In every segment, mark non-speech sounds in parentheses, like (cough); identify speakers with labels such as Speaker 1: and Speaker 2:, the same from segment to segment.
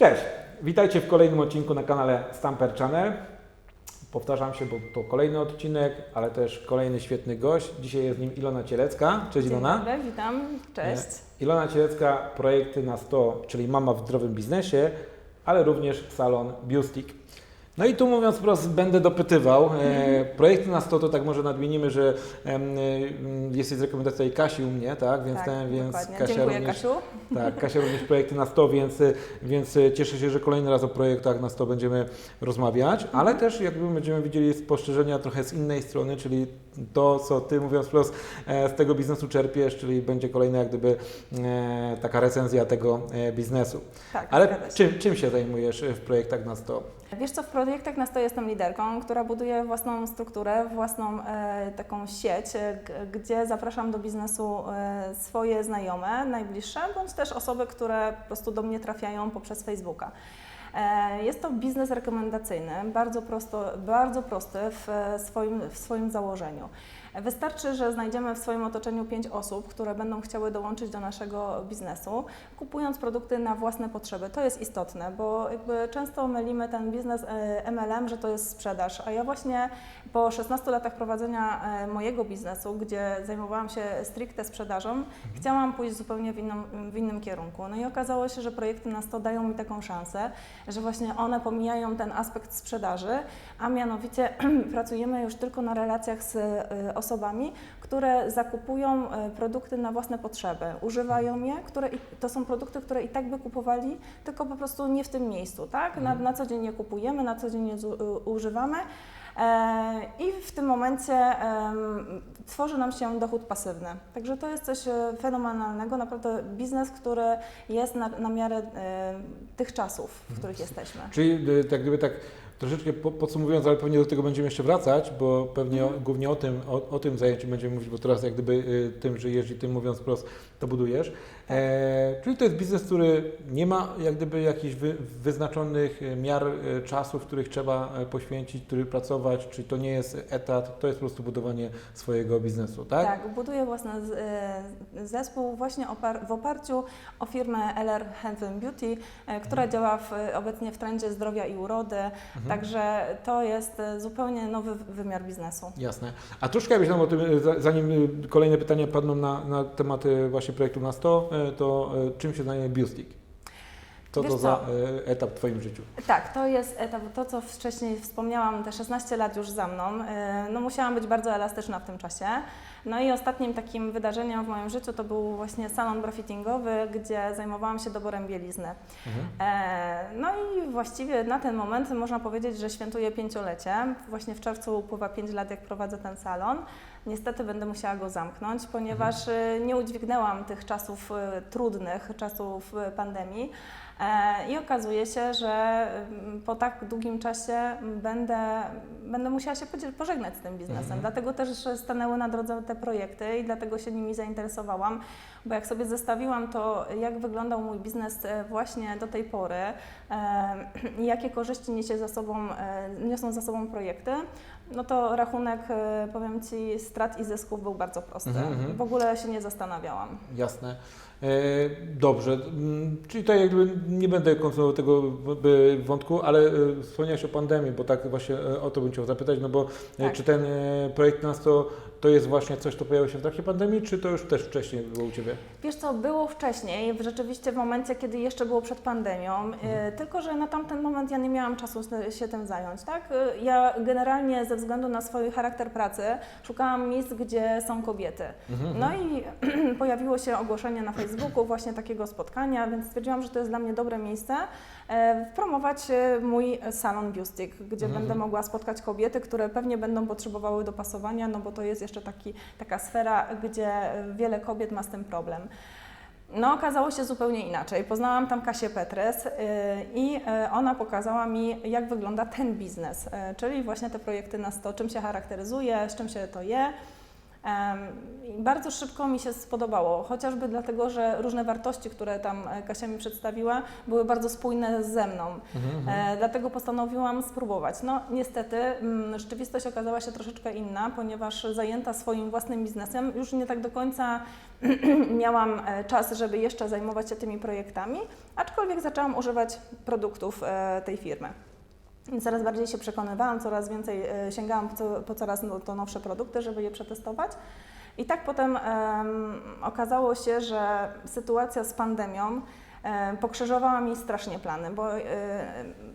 Speaker 1: Cześć, witajcie w kolejnym odcinku na kanale Stamper Channel. Powtarzam się, bo to kolejny odcinek, ale też kolejny świetny gość. Dzisiaj jest nim Ilona Cielecka. Cześć
Speaker 2: Dzień
Speaker 1: Ilona.
Speaker 2: dobry, witam, cześć.
Speaker 1: Ilona Cielecka, projekty na 100, czyli mama w zdrowym biznesie, ale również salon Biustick. No i tu mówiąc wprost, będę dopytywał. E, projekty na 100 to tak może nadmienimy, że em, e, jesteś z rekomendacji tej Kasi u mnie, tak? Więc,
Speaker 2: tak,
Speaker 1: ten, więc
Speaker 2: dokładnie.
Speaker 1: Kasia
Speaker 2: Dziękuję
Speaker 1: również,
Speaker 2: Kasiu.
Speaker 1: tak, Kasia również projekty na 100, więc, więc cieszę się, że kolejny raz o projektach na 100 będziemy rozmawiać, ale też jakby będziemy widzieli spostrzeżenia trochę z innej strony, czyli to, co Ty mówiąc wprost e, z tego biznesu czerpiesz, czyli będzie kolejna jak gdyby e, taka recenzja tego e, biznesu.
Speaker 2: Tak,
Speaker 1: Ale
Speaker 2: zgadza się.
Speaker 1: czym, czym się zajmujesz w projektach na 100?
Speaker 2: Wiesz co, w projektach na 100 jestem liderką, która buduje własną strukturę, własną e, taką sieć, e, gdzie zapraszam do biznesu e, swoje znajome, najbliższe, bądź też osoby, które po prostu do mnie trafiają poprzez Facebooka. E, Jest to biznes rekomendacyjny, bardzo, prosto, bardzo prosty w e, swoim, w swoim założeniu. Wystarczy, że znajdziemy w swoim otoczeniu pięć osób, które będą chciały dołączyć do naszego biznesu, kupując produkty na własne potrzeby. To jest istotne, bo jakby często mylimy ten biznes e, MLM, że to jest sprzedaż, a ja właśnie po 16 latach prowadzenia e, mojego biznesu, gdzie zajmowałam się stricte sprzedażą, chciałam pójść zupełnie w, inną, w innym kierunku. No i okazało się, że projekty na 100 dają mi taką szansę, że właśnie one pomijają ten aspekt sprzedaży, a mianowicie (clears throat) pracujemy już tylko na relacjach z e, osobami, które zakupują e, produkty na własne potrzeby, używają je, które to są produkty, które i tak by kupowali, tylko po prostu nie w tym miejscu, tak? Na, na co dzień je kupujemy, na co dzień je używamy. E, I w tym momencie tworzy nam się dochód pasywny. Także to jest coś e, fenomenalnego, naprawdę biznes, który jest na, na miarę tych czasów, w których jesteśmy.
Speaker 1: Czyli tak gdyby tak troszeczkę po- podsumowując, ale pewnie do tego będziemy jeszcze wracać, bo pewnie o, głównie o tym, o, o tym zajęciu będziemy mówić, bo teraz jak gdyby y, tym żyjesz i tym mówiąc wprost, to budujesz. E, czyli to jest biznes, który nie ma jak gdyby jakichś wy, wyznaczonych e, miar e, czasu, w których trzeba e, poświęcić, który pracować, czy to nie jest etat, to jest po prostu budowanie swojego biznesu, tak?
Speaker 2: Tak, buduję własny zespół właśnie opar- w oparciu o firmę LR Health and Beauty, która
Speaker 1: Mhm.
Speaker 2: działa w, obecnie w trendzie zdrowia i urody, także to jest zupełnie nowy wymiar biznesu.
Speaker 1: Jasne. A troszkę jakbyś nam o tym, za- zanim kolejne pytania padną na, na temat właśnie projektu na 100, y, to y, czym się zajmuje Biustick? Co
Speaker 2: Wiesz
Speaker 1: to za y, etap w Twoim życiu?
Speaker 2: Tak, to jest etap, to co wcześniej wspomniałam, te 16 lat już za mną, e, no musiałam być bardzo elastyczna w tym czasie. No i ostatnim takim wydarzeniem w moim życiu to był właśnie salon brafittingowy, gdzie zajmowałam się doborem bielizny. E, No i właściwie na ten moment można powiedzieć, że świętuję pięciolecie. Właśnie w czerwcu upływa 5 lat, jak prowadzę ten salon. Niestety będę musiała go zamknąć, ponieważ e, nie udźwignęłam tych czasów e, trudnych, czasów e, pandemii. E, I okazuje się, że mm, po tak długim czasie będę, będę musiała się pożegnać z tym biznesem.
Speaker 1: Mhm.
Speaker 2: Dlatego też stanęły na drodze te projekty i dlatego się nimi zainteresowałam, bo jak sobie zestawiłam to, jak wyglądał mój biznes e, właśnie do tej pory (clears throat) jakie korzyści niesie za sobą, e, niosą za sobą projekty, no to rachunek, e, powiem Ci, strat i zysków był bardzo prosty.
Speaker 1: Mhm, mhm.
Speaker 2: W ogóle się nie zastanawiałam.
Speaker 1: Jasne. E, Dobrze, czyli tutaj jakby nie będę kontynuował tego wątku, ale wspomniałeś o pandemii, bo tak właśnie o to bym chciał zapytać, no bo
Speaker 2: Tak.
Speaker 1: czy ten projekt nas to, to jest właśnie coś, co pojawiło się w trakcie pandemii, czy to już też wcześniej było u Ciebie?
Speaker 2: Wiesz co, było wcześniej, rzeczywiście w momencie, kiedy jeszcze było przed pandemią,
Speaker 1: Mhm.
Speaker 2: e, tylko że na tamten moment ja nie miałam czasu się tym zająć, tak? E, Ja generalnie ze względu na swój charakter pracy szukałam miejsc, gdzie są kobiety.
Speaker 1: Mhm,
Speaker 2: No i (clears throat) pojawiło się ogłoszenie na Facebooku właśnie takiego spotkania, więc stwierdziłam, że to jest dla mnie dobre miejsce e, promować mój salon Biustick, gdzie
Speaker 1: Mhm.
Speaker 2: będę mogła spotkać kobiety, które pewnie będą potrzebowały dopasowania, no bo to jest jeszcze taki, taka sfera, gdzie wiele kobiet ma z tym problem. No, okazało się zupełnie inaczej. Poznałam tam Kasię Petres y, i y, ona pokazała mi, jak wygląda ten biznes, y, czyli właśnie te projekty na 100, czym się charakteryzuje, z czym się to je. Bardzo szybko mi się spodobało, chociażby dlatego, że różne wartości, które tam e, Kasia mi przedstawiła, były bardzo spójne ze mną.
Speaker 1: Mhm,
Speaker 2: E, dlatego postanowiłam spróbować. No niestety mm, rzeczywistość okazała się troszeczkę inna, ponieważ zajęta swoim własnym biznesem już nie tak do końca (clears throat) miałam e, czas, żeby jeszcze zajmować się tymi projektami, aczkolwiek zaczęłam używać produktów tej firmy. Coraz bardziej się przekonywałam, coraz więcej e, sięgałam po, co, po coraz no, to nowsze produkty, żeby je przetestować. I tak potem em, okazało się, że sytuacja z pandemią e, pokrzyżowała mi strasznie plany, bo e,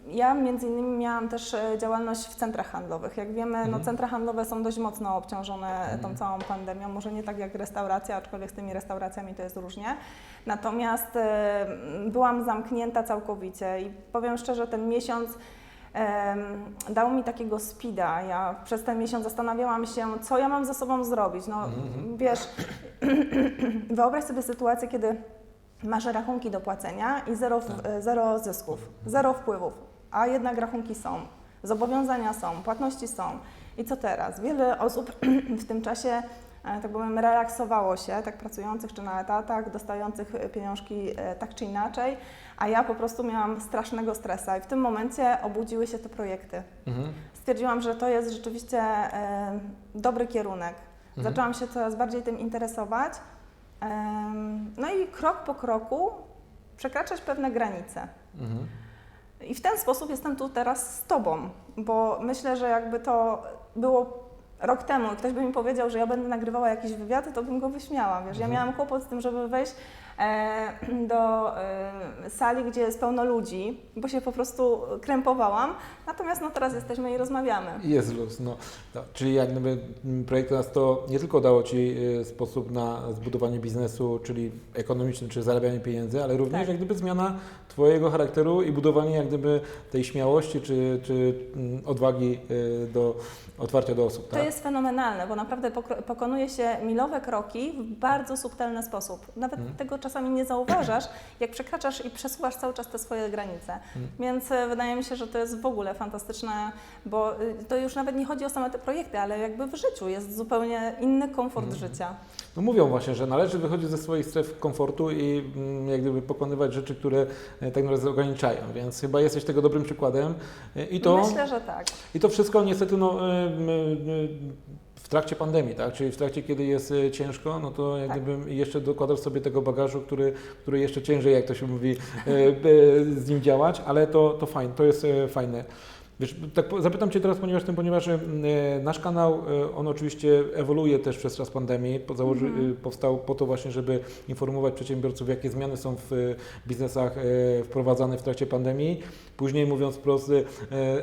Speaker 2: ja między innymi miałam też działalność w centrach handlowych. Jak wiemy, no,
Speaker 1: Mhm.
Speaker 2: centra handlowe są dość mocno obciążone tą
Speaker 1: Mhm.
Speaker 2: całą pandemią, może nie tak jak restauracja, aczkolwiek z tymi restauracjami to jest różnie. Natomiast byłam zamknięta całkowicie i powiem szczerze, ten miesiąc dał mi takiego speeda. Ja przez ten miesiąc zastanawiałam się, co ja mam ze sobą zrobić. No,
Speaker 1: Mhm.
Speaker 2: wiesz, (clears throat) wyobraź sobie sytuację, kiedy masz rachunki do płacenia i zero,
Speaker 1: Tak.
Speaker 2: zero zysków, zero wpływów, a jednak rachunki są, zobowiązania są, płatności są. I co teraz? Wiele osób (clears throat) w tym czasie, e, tak powiem, relaksowało się, tak pracujących czy na etatach, dostających e, pieniążki e, tak czy inaczej, a ja po prostu miałam strasznego stresa i w tym momencie obudziły się te projekty.
Speaker 1: Mhm.
Speaker 2: Stwierdziłam, że to jest rzeczywiście e, dobry kierunek.
Speaker 1: Mhm.
Speaker 2: Zaczęłam się coraz bardziej tym interesować. No i krok po kroku przekraczać pewne granice.
Speaker 1: Mhm.
Speaker 2: I w ten sposób jestem tu teraz z Tobą, bo myślę, że jakby to było rok temu i ktoś by mi powiedział, że ja będę nagrywała jakiś wywiad, to bym go wyśmiała. Wiesz, ja
Speaker 1: Mhm.
Speaker 2: miałam kłopot z tym, żeby wejść do e, sali, gdzie jest pełno ludzi, bo się po prostu krępowałam. Natomiast no teraz jesteśmy i rozmawiamy.
Speaker 1: Jest luz, no. no. Czyli jak gdyby mm, projekt nas to nie tylko dało Ci y, sposób na zbudowanie biznesu, czyli ekonomiczny, czy zarabianie pieniędzy, ale również
Speaker 2: Tak.
Speaker 1: jak gdyby zmiana Twojego charakteru i budowanie jak gdyby tej śmiałości, czy, czy mm, odwagi do otwarcia do osób,
Speaker 2: To
Speaker 1: tak?
Speaker 2: jest fenomenalne, bo naprawdę pokonuje się milowe kroki w bardzo subtelny sposób. Nawet
Speaker 1: Mhm.
Speaker 2: tego czasami nie zauważasz, jak przekraczasz i przesuwasz cały czas te swoje granice.
Speaker 1: Mhm.
Speaker 2: Więc e, wydaje mi się, że to jest w ogóle fantastyczne, bo y, to już nawet nie chodzi o same te projekty, ale jakby w życiu jest zupełnie inny komfort
Speaker 1: Mhm.
Speaker 2: życia.
Speaker 1: No mówią właśnie, że należy wychodzić ze swoich stref komfortu i mm, jak gdyby pokonywać rzeczy, które e, tak naprawdę ograniczają, więc chyba jesteś tego dobrym przykładem E, i to...
Speaker 2: Myślę, że tak.
Speaker 1: I to wszystko niestety no, y, w trakcie pandemii, tak? czyli w trakcie, kiedy jest ciężko, no to jak
Speaker 2: Tak.
Speaker 1: gdyby jeszcze dokładasz sobie tego bagażu, który, który jeszcze ciężej, jak to się mówi, z nim działać, ale to, to fajne, to jest fajne. Wiesz, tak zapytam Cię teraz, ponieważ tym, ponieważ y, nasz kanał, y, on oczywiście ewoluuje też przez czas pandemii, założy,
Speaker 2: Mhm.
Speaker 1: y, powstał po to właśnie, żeby informować przedsiębiorców, jakie zmiany są w biznesach wprowadzane w trakcie pandemii. Później mówiąc wprost,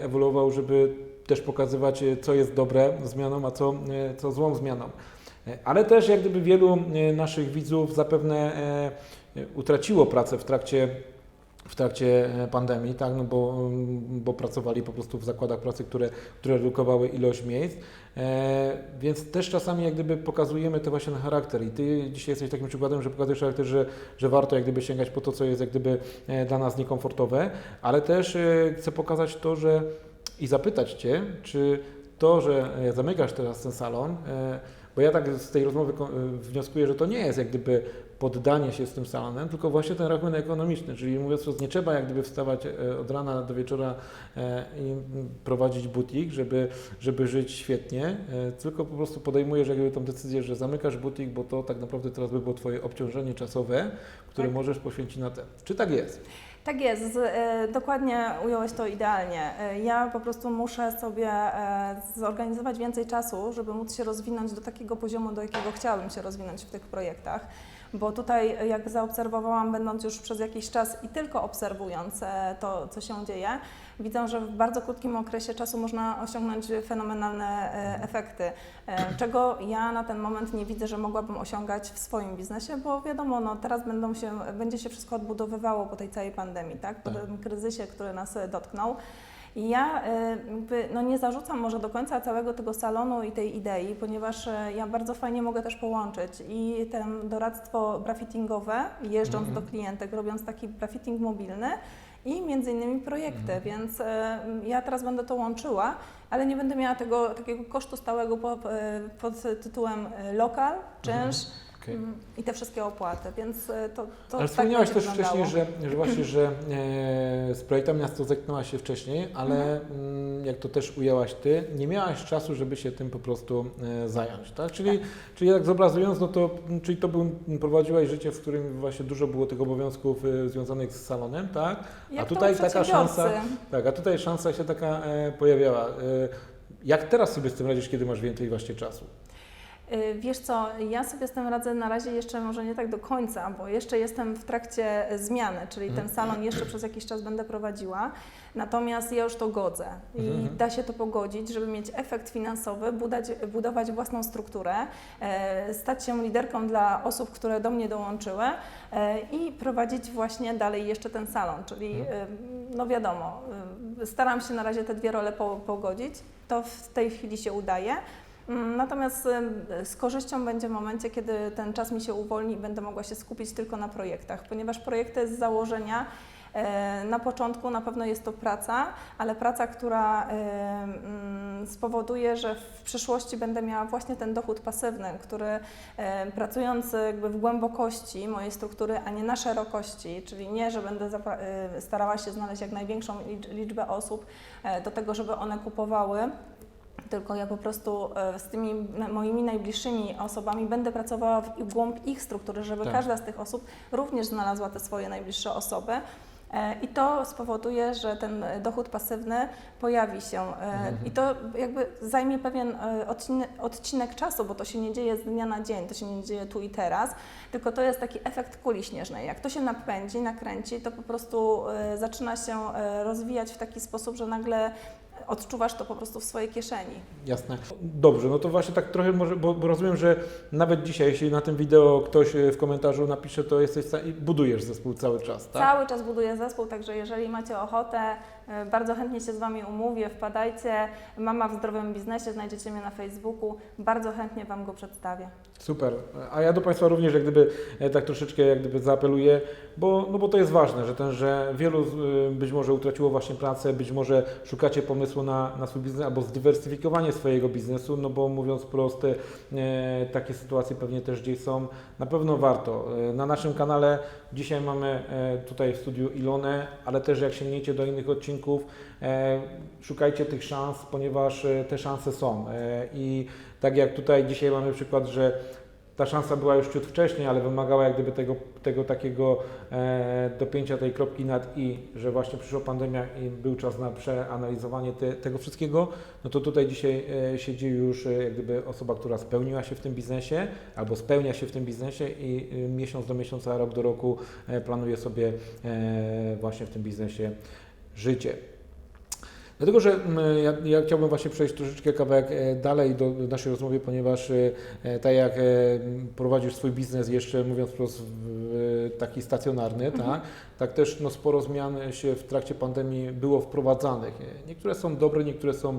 Speaker 1: ewoluował, żeby też pokazywać, co jest dobre zmianą, a co, co złą zmianą. Ale też jak gdyby wielu naszych widzów zapewne utraciło pracę w trakcie w trakcie e, pandemii, tak, no bo, mm, bo pracowali po prostu w zakładach pracy, które, które redukowały ilość miejsc, e, więc też czasami jak gdyby pokazujemy to właśnie charakter. I Ty dzisiaj jesteś takim przykładem, że pokazujesz charakter, że, że warto jak gdyby sięgać po to, co jest jak gdyby e, dla nas niekomfortowe, ale też e, chcę pokazać to, że i zapytać Cię, czy to, że e, zamykasz teraz ten salon, e, bo ja tak z tej rozmowy wnioskuję, że to nie jest jak gdyby poddanie się z tym salonem, tylko właśnie ten rachunek ekonomiczny, czyli mówiąc wprost, nie trzeba jak gdyby wstawać e, od rana do wieczora e, i prowadzić butik, żeby, żeby żyć świetnie, e, tylko po prostu podejmujesz jak gdyby tą decyzję, że zamykasz butik, bo to tak naprawdę teraz by było Twoje obciążenie czosowe, które
Speaker 2: Tak.
Speaker 1: możesz poświęcić na ten. Czy tak jest?
Speaker 2: Tak jest, dokładnie ująłeś to idealnie. Ja po prostu muszę sobie zorganizować więcej czasu, żeby móc się rozwinąć do takiego poziomu, do jakiego chciałabym się rozwinąć w tych projektach. Bo tutaj, jak zaobserwowałam, będąc już przez jakiś czas i tylko obserwując e, to, co się dzieje, widzę, że w bardzo krótkim okresie czasu można osiągnąć fenomenalne e, efekty, e, czego ja na ten moment nie widzę, że mogłabym osiągać w swoim biznesie, bo wiadomo, no, teraz będą się, będzie się wszystko odbudowywało po tej całej pandemii, tak? po
Speaker 1: Tak.
Speaker 2: tym kryzysie, który nas dotknął. I ja e, jakby, no nie zarzucam może do końca całego tego salonu i tej idei, ponieważ e, ja bardzo fajnie mogę też połączyć i ten doradztwo brafittingowe, jeżdżąc
Speaker 1: Mhm.
Speaker 2: do klientek, robiąc taki brafitting mobilny i między innymi projekty,
Speaker 1: Mhm.
Speaker 2: więc e, ja teraz będę to łączyła, ale nie będę miała tego takiego kosztu stałego po, e, pod tytułem lokal, czynsz
Speaker 1: Okej.
Speaker 2: Mm, i te wszystkie opłaty, więc e, to, to
Speaker 1: Ale
Speaker 2: tak
Speaker 1: wspomniałaś też
Speaker 2: wyglądało.
Speaker 1: wcześniej, że, że właśnie, że e, z projektem miasto zetknęłaś się wcześniej, ale
Speaker 2: Mhm.
Speaker 1: mm, jak to też ujęłaś Ty, nie miałaś czasu, żeby się tym po prostu e, zająć, tak? Czyli, czyli jak zobrazując, no to, mm, czyli to był, prowadziłaś życie, w którym właśnie dużo było tych obowiązków e, związanych z salonem, tak?
Speaker 2: Jak
Speaker 1: a tutaj taka szansa, tak, a tutaj szansa się taka e, pojawiała. E, jak teraz sobie z tym radzisz, kiedy masz więcej właśnie czasu?
Speaker 2: Y, Wiesz co, ja sobie z tym radzę na razie jeszcze może nie tak do końca, bo jeszcze jestem w trakcie e, zmiany, czyli ten
Speaker 1: Mhm.
Speaker 2: salon jeszcze przez jakiś czas będę prowadziła, natomiast ja już to godzę i
Speaker 1: Mhm.
Speaker 2: da się to pogodzić, żeby mieć efekt finansowy, budać, budować własną strukturę, e, stać się liderką dla osób, które do mnie dołączyły e, i prowadzić właśnie dalej jeszcze ten salon, czyli
Speaker 1: Mhm.
Speaker 2: no wiadomo, staram się na razie te dwie role po, pogodzić, to w tej chwili się udaje. Natomiast z korzyścią będzie w momencie, kiedy ten czas mi się uwolni i będę mogła się skupić tylko na projektach, ponieważ projekty z założenia e, na początku na pewno jest to praca, ale praca, która e, mm, spowoduje, że w przyszłości będę miała właśnie ten dochód pasywny, który e, pracując jakby w głębokości mojej struktury, a nie na szerokości, czyli nie, że będę starała się znaleźć jak największą licz- liczbę osób do tego, żeby one kupowały tylko ja po prostu e, z tymi moimi najbliższymi osobami będę pracowała w głąb ich struktury, żeby
Speaker 1: Tak.
Speaker 2: każda z tych osób również znalazła te swoje najbliższe osoby. E, I to spowoduje, że ten e, dochód pasywny pojawi się e,
Speaker 1: Mhm.
Speaker 2: i to jakby zajmie pewien odcinek, czasu, bo to się nie dzieje z dnia na dzień, to się nie dzieje tu i teraz, tylko to jest taki efekt kuli śnieżnej. Jak to się napędzi, nakręci, to po prostu zaczyna się rozwijać w taki sposób, że nagle odczuwasz to po prostu w swojej kieszeni.
Speaker 1: Jasne. Dobrze, no to właśnie tak trochę może, bo, bo rozumiem, że nawet dzisiaj, jeśli na tym wideo ktoś e, w komentarzu napisze, to jesteś i budujesz zespół cały czas, tak?
Speaker 2: Cały czas buduję zespół, także jeżeli macie ochotę, e, bardzo chętnie się z Wami umówię, wpadajcie. Mama w zdrowym biznesie, znajdziecie mnie na Facebooku, bardzo chętnie Wam go przedstawię.
Speaker 1: Super. A ja do Państwa również jak gdyby e, tak troszeczkę jak gdyby zaapeluję, bo, no bo to jest ważne, że, ten, że wielu y, być może utraciło właśnie pracę, być może szukacie pomysłu na, na swój biznes albo zdywersyfikowanie swojego biznesu, no bo mówiąc prosto, e, takie sytuacje pewnie też gdzieś są. Na pewno warto. E, Na naszym kanale dzisiaj mamy tutaj w studiu Ilonę, ale też jak sięgniecie do innych odcinków, szukajcie tych szans, ponieważ te szanse są. I tak jak tutaj dzisiaj mamy przykład, że ta szansa była już ciut wcześniej, ale wymagała jak gdyby tego, tego takiego e, dopięcia tej kropki nad i, że właśnie przyszła pandemia i był czas na przeanalizowanie te, tego wszystkiego, no to tutaj dzisiaj e, siedzi już e, jak gdyby osoba, która spełniła się w tym biznesie albo spełnia się w tym biznesie i e, miesiąc do miesiąca, rok do roku e, planuje sobie e, właśnie w tym biznesie życie. Dlatego, że mm, ja, ja chciałbym właśnie przejść troszeczkę kawałek e, dalej do, naszej rozmowy, ponieważ e, tak jak e, prowadzisz swój biznes jeszcze, mówiąc wprost, taki stacjonarny,
Speaker 2: Mhm.
Speaker 1: tak, tak też no, sporo zmian się w trakcie pandemii było wprowadzanych. Niektóre są dobre, niektóre są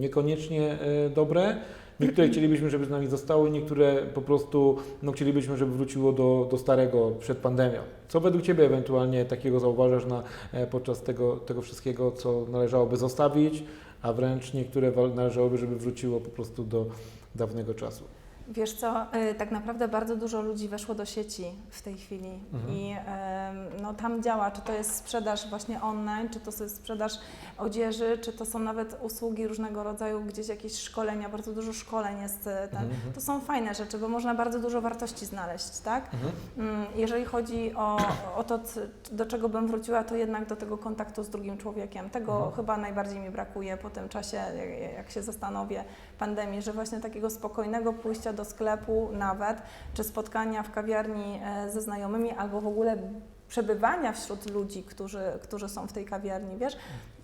Speaker 1: niekoniecznie dobre. Niektóre chcielibyśmy, żeby z nami zostały, niektóre po prostu no, chcielibyśmy, żeby wróciło do, do starego przed pandemią. Co według Ciebie ewentualnie takiego zauważasz na, e, podczas tego, tego wszystkiego, co należałoby zostawić, a wręcz niektóre należałoby, żeby wróciło po prostu do dawnego czasu?
Speaker 2: Wiesz co, y, tak naprawdę bardzo dużo ludzi weszło do sieci w tej chwili
Speaker 1: Mhm.
Speaker 2: i no, tam działa, czy to jest sprzedaż właśnie online, czy to jest sprzedaż odzieży, czy to są nawet usługi różnego rodzaju, gdzieś jakieś szkolenia, bardzo dużo szkoleń jest. y, Ten.
Speaker 1: Mhm.
Speaker 2: To są fajne rzeczy, bo można bardzo dużo wartości znaleźć, tak?
Speaker 1: Mhm.
Speaker 2: Mm, Jeżeli chodzi o, o to, do czego bym wróciła, to jednak do tego kontaktu z drugim człowiekiem. Tego
Speaker 1: Mhm.
Speaker 2: chyba najbardziej mi brakuje po tym czasie, jak się zastanowię, pandemii, że właśnie takiego spokojnego pójścia do sklepu nawet, czy spotkania w kawiarni e, ze znajomymi, albo w ogóle przebywania wśród ludzi, którzy, którzy są w tej kawiarni, wiesz,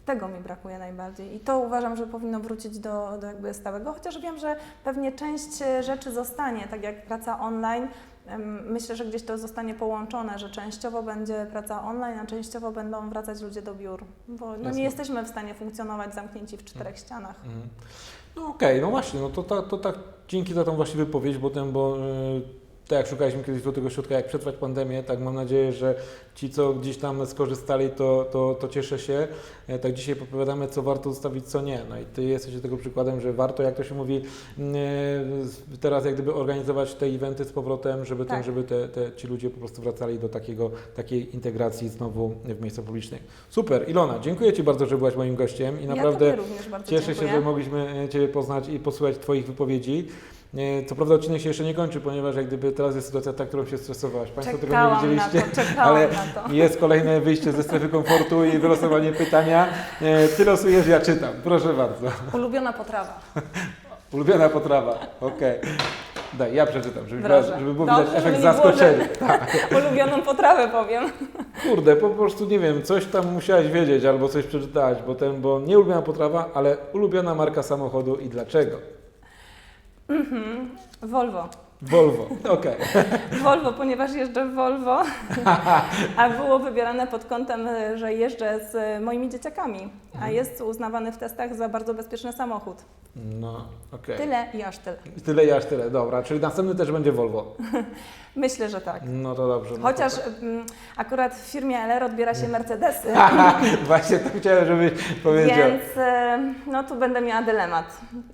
Speaker 2: tego mi brakuje najbardziej. I to uważam, że powinno wrócić do, do jakby stałego, chociaż wiem, że pewnie część rzeczy zostanie, tak jak praca online, Myślę, że gdzieś to zostanie połączone, że częściowo będzie praca online, a częściowo będą wracać ludzie do biur, bo no nie jesteśmy w stanie funkcjonować zamknięci w czterech ścianach.
Speaker 1: Mhm. No okej, no właśnie, no to, ta, to tak dzięki za tą właśnie wypowiedź, bo ten, bo y, tak jak szukaliśmy kiedyś złotego środka, jak przetrwać pandemię, tak mam nadzieję, że ci, co gdzieś tam skorzystali, to, to, to cieszę się. E, Tak dzisiaj popowiadamy, co warto zostawić, co nie. No i Ty jesteś tego przykładem, że warto, jak to się mówi, mm, e, teraz jak gdyby organizować te eventy z powrotem, żeby, ten,
Speaker 2: Tak.
Speaker 1: żeby te, te, ci ludzie po prostu wracali do takiego, takiej integracji znowu w miejscach publicznych. Super, Ilona, dziękuję Ci bardzo, że byłaś moim gościem i
Speaker 2: ja
Speaker 1: naprawdę
Speaker 2: bardzo
Speaker 1: Cieszę
Speaker 2: dziękuję.
Speaker 1: się, że mogliśmy e, Ciebie poznać i posłuchać Twoich wypowiedzi. Co prawda odcinek się jeszcze nie kończy, ponieważ jak gdyby teraz jest sytuacja ta, którą się stresowałaś. Państwo tego nie
Speaker 2: Czekałam
Speaker 1: widzieliście.
Speaker 2: to, czekałam
Speaker 1: ale
Speaker 2: na to.
Speaker 1: Jest kolejne wyjście ze strefy komfortu i wylosowanie pytania. E, Ty losujesz, ja czytam. Proszę bardzo.
Speaker 2: Ulubiona potrawa. (laughs)
Speaker 1: Ulubiona potrawa. Okej. Daj, ja przeczytam, żeby,
Speaker 2: Proszę.
Speaker 1: żeby był
Speaker 2: Dobrze,
Speaker 1: efekt zaskoczenia. (laughs)
Speaker 2: Ulubioną potrawę powiem.
Speaker 1: Kurde, po prostu nie wiem, coś tam musiałaś wiedzieć albo coś przeczytałaś, bo ten, bo nie ulubiona potrawa, ale ulubiona marka samochodu i dlaczego?
Speaker 2: Mhm. Volvo.
Speaker 1: Volvo. Okej. (laughs)
Speaker 2: Volvo, ponieważ jeżdżę w Volvo, (laughs) a było wybierane pod kątem, że jeżdżę z moimi dzieciakami, a
Speaker 1: Mhm.
Speaker 2: jest uznawany w testach za bardzo bezpieczny samochód.
Speaker 1: No, okej.
Speaker 2: Tyle i aż tyle.
Speaker 1: Tyle i aż tyle, dobra. Czyli następny też będzie Volvo. (laughs)
Speaker 2: Myślę, że tak.
Speaker 1: No to dobrze. No
Speaker 2: Chociaż
Speaker 1: to
Speaker 2: mm, akurat w firmie LR odbiera się Mercedesy,
Speaker 1: tak. Właśnie to chciałem, żebyś powiedział.
Speaker 2: więc e, no tu będę miała dylemat,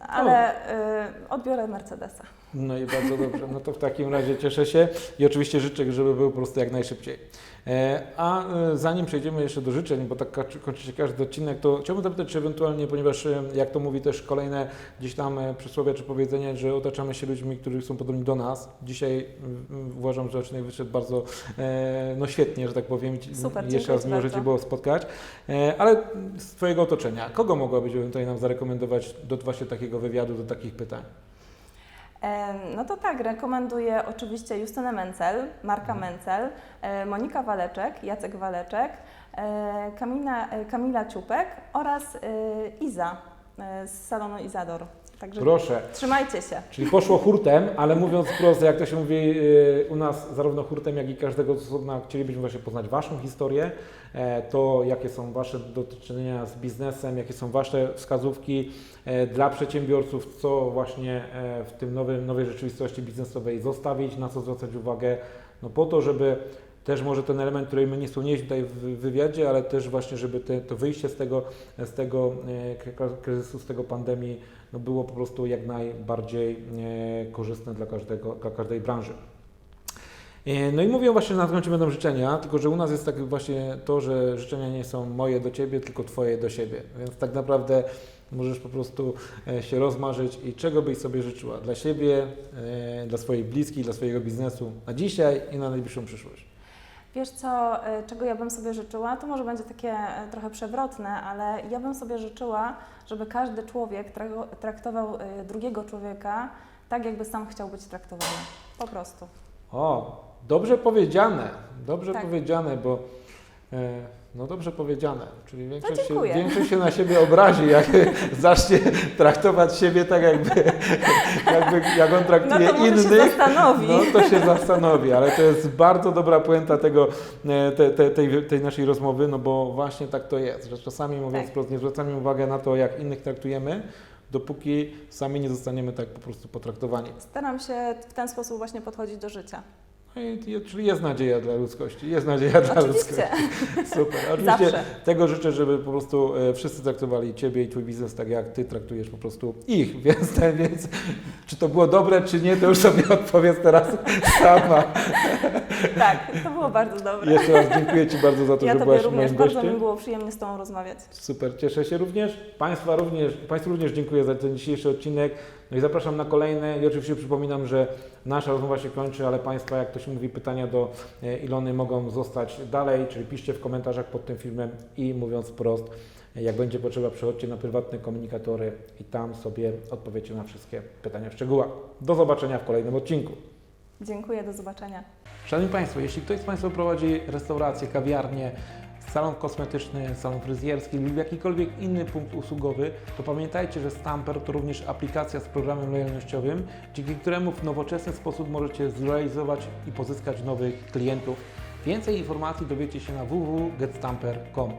Speaker 2: ale e, odbiorę Mercedesa.
Speaker 1: No i bardzo dobrze. No to w takim razie cieszę się i oczywiście życzę, żeby był po prostu jak najszybciej. E, A e, zanim przejdziemy jeszcze do życzeń, bo tak kończy się każdy odcinek, to chciałbym zapytać, czy ewentualnie, ponieważ e, jak to mówi też kolejne gdzieś tam przysłowie czy powiedzenie, że otaczamy się ludźmi, którzy są podobni do nas. Dzisiaj uważam, że odcinek wyszedł bardzo no świetnie, że tak powiem.
Speaker 2: Super,
Speaker 1: Jeszcze raz
Speaker 2: Ci
Speaker 1: miło, że. Cię było spotkać. Ale z Twojego otoczenia, kogo mogłabyś ewentualnie nam zarekomendować do właśnie takiego wywiadu, do takich pytań?
Speaker 2: No to tak, rekomenduję oczywiście Justynę Mencel, Marka
Speaker 1: Mhm.
Speaker 2: Mencel, e, Monika Waleczek, Jacek Waleczek, e, Kamila, e, Kamila Ciupek oraz Iza z salonu Izador. Także
Speaker 1: Proszę.
Speaker 2: trzymajcie się.
Speaker 1: Czyli poszło hurtem, ale mówiąc wprost, jak to się mówi yy, u nas, zarówno hurtem, jak i każdego z osobna, chcielibyśmy właśnie poznać Waszą historię, e, to jakie są Wasze dotyczenia z biznesem, jakie są Wasze wskazówki e, dla przedsiębiorców, co właśnie e, w tym nowym, nowej rzeczywistości biznesowej zostawić, na co zwracać uwagę, no po to, żeby też może ten element, który my nie wspomnieliśmy tutaj w wywiadzie, ale też właśnie, żeby te, to wyjście z tego, z tego e, kry- kryzysu, z tego pandemii, no było po prostu jak najbardziej e, korzystne dla, każdego, dla każdej branży. E, No i mówią właśnie, że na końcu będą życzenia, tylko że u nas jest tak właśnie to, że życzenia nie są moje do Ciebie, tylko Twoje do siebie. Więc tak naprawdę możesz po prostu się rozmarzyć i czego byś sobie życzyła dla siebie, dla swoich bliskich, dla swojego biznesu na dzisiaj i na najbliższą przyszłość.
Speaker 2: Wiesz co, e, czego ja bym sobie życzyła? To może będzie takie e, trochę przewrotne, ale ja bym sobie życzyła, żeby każdy człowiek tra- traktował e, drugiego człowieka tak, jakby sam chciał być traktowany. Po prostu.
Speaker 1: O, dobrze powiedziane, dobrze
Speaker 2: Tak.
Speaker 1: powiedziane, bo e, no dobrze powiedziane, czyli większość, się, większość się na siebie obrazi, jak (laughs) zacznie traktować siebie tak jakby, (laughs) jakby jak on
Speaker 2: No
Speaker 1: traktuje
Speaker 2: to może się
Speaker 1: innych. No to się zastanowi, ale to jest bardzo dobra puenta tego, e, te, te, tej, tej naszej rozmowy, no bo właśnie tak to jest, że czasami mówiąc
Speaker 2: Tak.
Speaker 1: wprost, nie zwracamy uwagi na to, jak innych traktujemy, dopóki sami nie zostaniemy tak po prostu potraktowani.
Speaker 2: Staram się w ten sposób właśnie podchodzić do życia.
Speaker 1: No i, czyli jest nadzieja dla ludzkości, jest nadzieja dla ludzkości.
Speaker 2: Oczywiście. (laughs)
Speaker 1: Super. Oczywiście
Speaker 2: Zawsze.
Speaker 1: tego życzę, żeby po prostu e, wszyscy traktowali Ciebie i Twój biznes tak, jak Ty traktujesz po prostu ich. (laughs) Więc, więc czy to było dobre, czy nie, to już sobie (laughs) odpowiedz teraz sama.
Speaker 2: Tak, to było bardzo dobre.
Speaker 1: Jeszcze raz dziękuję Ci bardzo za to,
Speaker 2: ja
Speaker 1: że byłaś
Speaker 2: również
Speaker 1: moim
Speaker 2: bardzo
Speaker 1: gościem.
Speaker 2: mi było przyjemnie z Tobą rozmawiać.
Speaker 1: Super, cieszę się również. Państwa również. Państwu również dziękuję za ten dzisiejszy odcinek. No i zapraszam na kolejne. I oczywiście przypominam, że nasza rozmowa się kończy, ale Państwa, jak to się mówi, pytania do e, Ilony mogą zostać dalej, czyli piszcie w komentarzach pod tym filmem i mówiąc wprost, jak będzie potrzeba, przechodźcie na prywatne komunikatory i tam sobie odpowiecie na wszystkie pytania w szczegółach. Do zobaczenia w kolejnym odcinku.
Speaker 2: Dziękuję, do zobaczenia.
Speaker 1: Szanowni Państwo, jeśli ktoś z Państwa prowadzi restaurację, kawiarnię, salon kosmetyczny, salon fryzjerski lub jakikolwiek inny punkt usługowy, to pamiętajcie, że Stamper to również aplikacja z programem lojalnościowym, dzięki któremu w nowoczesny sposób możecie zrealizować i pozyskać nowych klientów. Więcej informacji dowiecie się na www.getstamper.com.